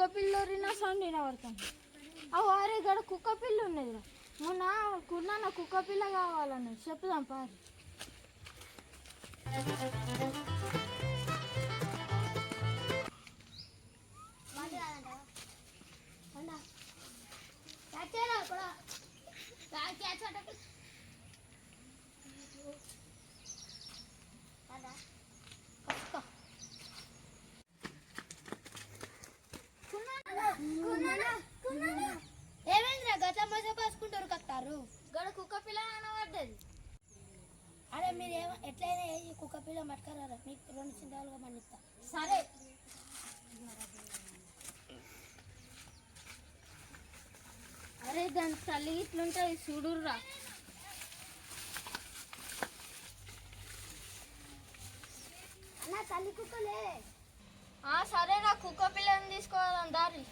కుక్క పిల్ల సౌండ్ వినబడుతుంది. ఆ వారే ఇక్కడ కుక్క పిల్ల ఉన్నది మొన్న కున్న కుక్క పిల్ల కావాలని చెప్పుదాం పారు. గడ కుక్క పిల్ల అనబడ్డది. అరే మీరు ఏమ ఎట్లయినా ఈ కుక్క పిల్ల మట్టుకరారా మీకు రెండు చింతాలుగా పండిస్తా సరే. అరే దాని తల్లి ఇట్లుంటుంది చూడుర్రా. అన్న తల్లి కుక్కలే. ఆ సరే నా కుక్క పిల్లని తీసుకోవాలని దారి.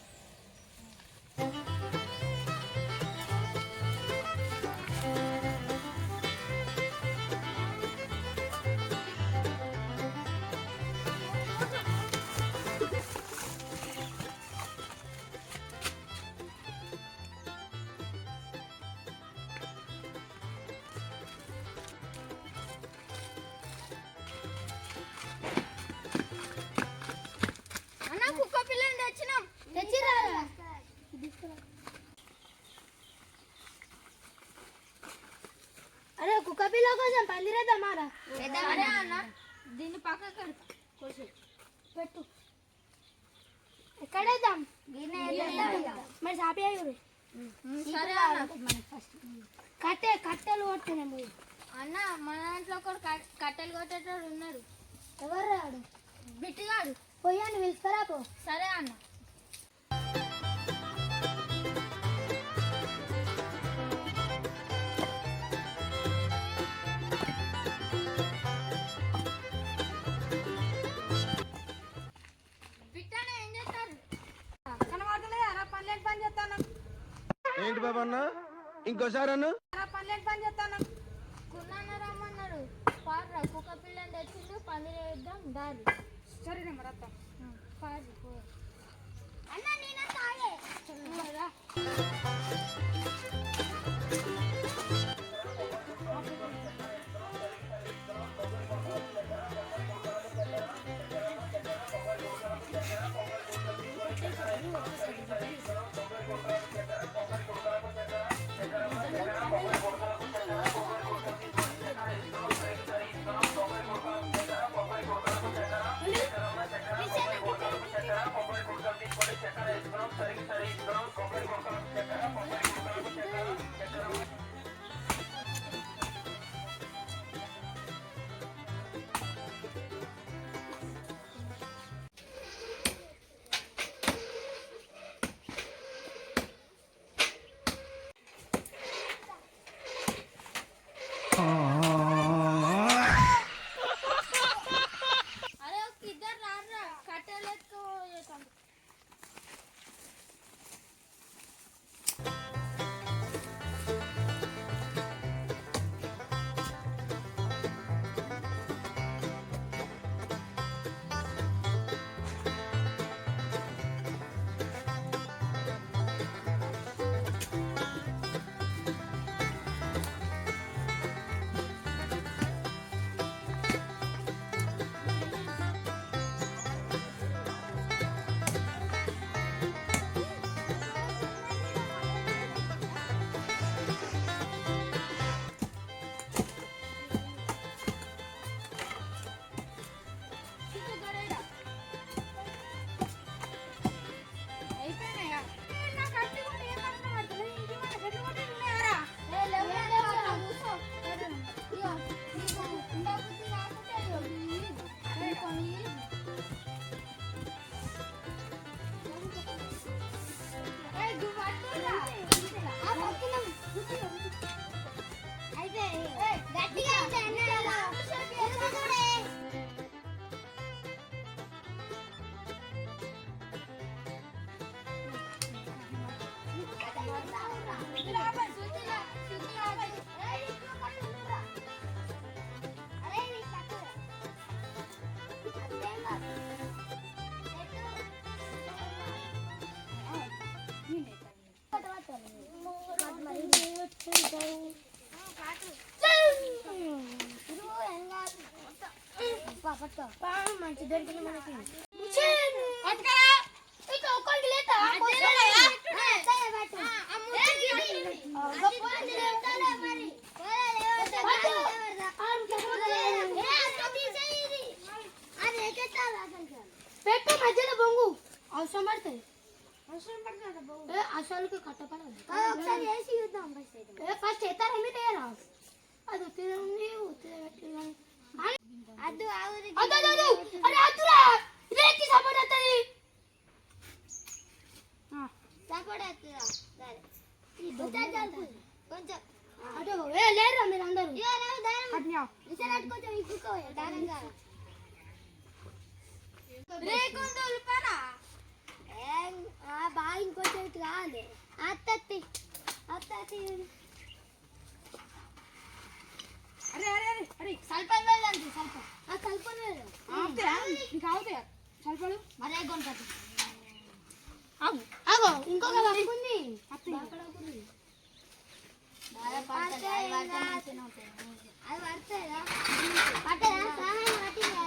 కోసం పందిరేద్దామారా అన్న. దీన్ని పక్కకు పెడతా. కొంచెం పెట్టు. ఎక్కడేద్దాం మరి సాపి అయ్యూరు సరే అన్న. కట్టే కట్టెలు పోయి. అన్న మన దాంట్లో ఒకడు కట్టెలు కొట్టేటోడు ఉన్నాడు. ఎవరు రాడు? బిట్టుగాడు. పోయాను పిలుస్తారా పో. సరే అన్న. ఏంటి బాబా అన్న? ఇంకోసారి అన్న? పనులేని పని చేస్తాను. కున్నాన్న పార్రా కుక్క పిల్లని తెచ్చిండు పని వేద్దాం దారి. సరే పారి అన్న నేను తాగే? పెట్ట మధ్యలో బొంగు. అవసరం పడుతుంది. అవసరం పడుతుంది అసలుకి కట్టపడదు. ఫస్ట్ ఎత్తారా ఏమి తయారా బాగా ఆ సల్పలు వెళ్ళండి నీకు అవుతాయా సల్పలు మరే కొంటారు పట్టదా సహాయం పట్టిందా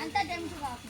అంతా టెంపుల్ కాకుండా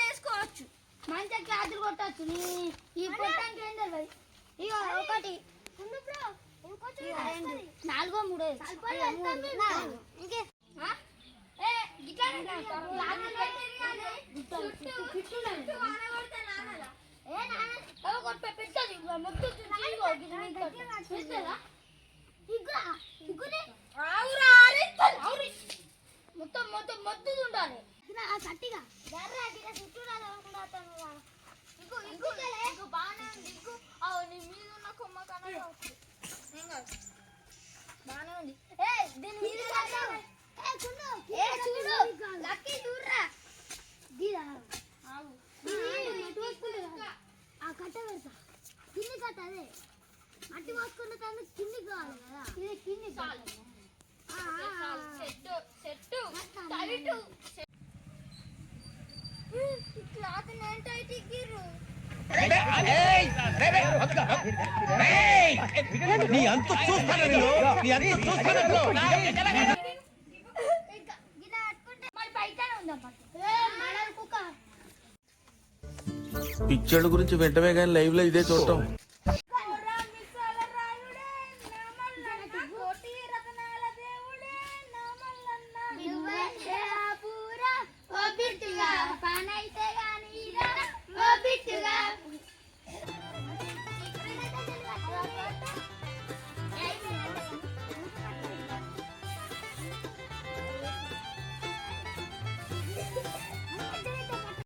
వేసుకోవచ్చు. మంచిగా క్లాతులు కొట్టచ్చు. నీ ఈ పొట్టానికి ఏం తెలియదు ఇగో ఒకటి. నాలుగో మూడో. ఇంకే. పెద్దది మొత్తం మొత్తం మొత్తం మొత్తం ఉండాలి గట్టిగా గట్టిగా చుట్టూ చూడు. లక్కీ దూర్రా. కట్ట పెడతా కింది కట్ట అదే మట్టి పోసుకున్న తర్వాత కిందికి కావాలి కదా ఇది కింది క్లాత్ నేను టైట్ నీ అంత చూస్తాను నీ అంత చూస్తాను పిక్చర్ గురించి వెంటనే కానీ లైవ్లో ఇదే చూడటం.